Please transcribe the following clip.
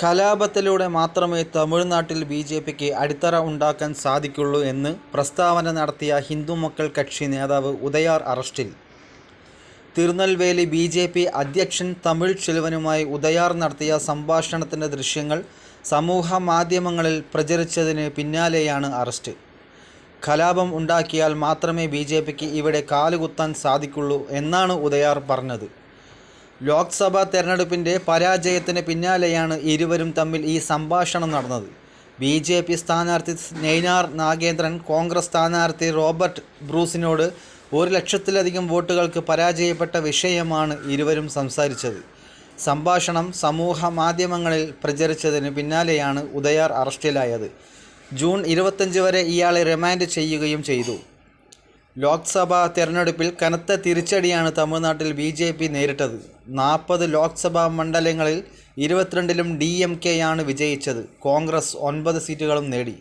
കലാപത്തിലൂടെ മാത്രമേ തമിഴ്നാട്ടിൽ B J പിക്ക് അടിത്തറ ഉണ്ടാക്കാൻ സാധിക്കുള്ളൂ എന്ന് പ്രസ്താവന നടത്തിയ ഹിന്ദു മക്കൾ കക്ഷി നേതാവ് ഉദയാർ അറസ്റ്റിൽ. തിരുനെൽവേലി ബി ജെ പി അധ്യക്ഷൻ തമിഴ് ചെലുവനുമായി ഉദയാർ നടത്തിയ സംഭാഷണത്തിന്റെ ദൃശ്യങ്ങൾ സമൂഹ മാധ്യമങ്ങളിൽ പ്രചരിച്ചതിന് പിന്നാലെയാണ് അറസ്റ്റ്. കലാപം ഉണ്ടാക്കിയാൽ മാത്രമേ ബി ജെ പിക്ക് ഇവിടെ കാലുകുത്താൻ സാധിക്കുള്ളൂ എന്നാണ് ഉദയാർ പറഞ്ഞത്. ലോക്സഭാ തെരഞ്ഞെടുപ്പിന്റെ പരാജയത്തിന് പിന്നാലെയാണ് ഇരുവരും തമ്മിൽ ഈ സംഭാഷണം നടന്നത്. ബി ജെ പി സ്ഥാനാർത്ഥി നെയ്നാർ നാഗേന്ദ്രൻ കോൺഗ്രസ് സ്ഥാനാർത്ഥി റോബർട്ട് ബ്രൂസിനോട് ഒരു ലക്ഷത്തിലധികം വോട്ടുകൾക്ക് പരാജയപ്പെട്ട വിഷയമാണ് ഇരുവരും സംസാരിച്ചത്. സംഭാഷണം സമൂഹ മാധ്യമങ്ങളിൽ പ്രചരിച്ചതിന് പിന്നാലെയാണ് ഉദയാർ അറസ്റ്റിലായത്. ജൂൺ ഇരുപത്തഞ്ച് വരെ ഇയാളെ റിമാൻഡ് ചെയ്യുകയും ചെയ്തു. ലോക്സഭാ തെരഞ്ഞെടുപ്പിൽ കനത്ത തിരിച്ചടിയാണ് തമിഴ്നാട്ടിൽ ബി ജെ പി നേരിട്ടത്. നാൽപ്പത് ലോക്സഭാ മണ്ഡലങ്ങളിൽ ഇരുപത്തിരണ്ടിലും ഡി എം കെയാണ് വിജയിച്ചത്. കോൺഗ്രസ് ഒൻപത് സീറ്റുകളും നേടി.